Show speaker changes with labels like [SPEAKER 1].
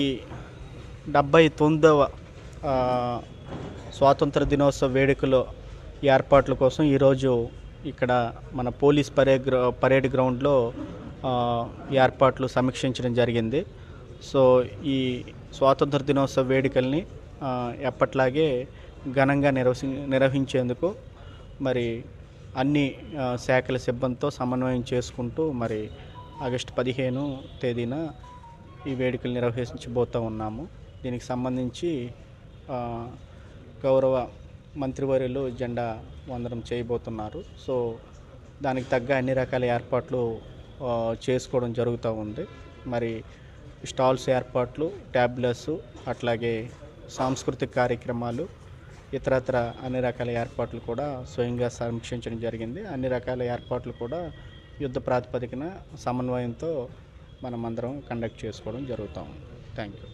[SPEAKER 1] ఈ డెబ్భై తొమ్మిదవ స్వాతంత్ర దినోత్సవ వేడుకలో ఏర్పాట్ల కోసం ఈరోజు ఇక్కడ మన పోలీస్ పరేడ్ గ్రౌ పరేడ్ గ్రౌండ్లో ఏర్పాట్లు సమీక్షించడం జరిగింది. సో ఈ స్వాతంత్ర దినోత్సవ వేడుకల్ని ఎప్పట్లాగే ఘనంగా నిర్వహి నిర్వహించేందుకు మరి అన్ని శాఖల సిబ్బందితో సమన్వయం చేసుకుంటూ మరి ఆగస్టు పదిహేను తేదీన ఈ వేడుకలు నిర్వహించబోతూ ఉన్నాము. దీనికి సంబంధించి గౌరవ మంత్రివర్యులు జెండా వందనం చేయబోతున్నారు. సో దానికి తగ్గ అన్ని రకాల ఏర్పాట్లు చేసుకోవడం జరుగుతూ ఉంది. మరి స్టాల్స్ ఏర్పాట్లు ట్యాబ్లెట్స్ అట్లాగే సాంస్కృతిక కార్యక్రమాలు ఇతరత్ర అన్ని రకాల ఏర్పాట్లు కూడా స్వయంగా సమీక్షించడం జరిగింది. అన్ని రకాల ఏర్పాట్లు కూడా యుద్ధ ప్రాతిపదికన సమన్వయంతో మనమందరం కండక్ట్ చేసుకోవడం జరుగుతూ ఉంది. Thank you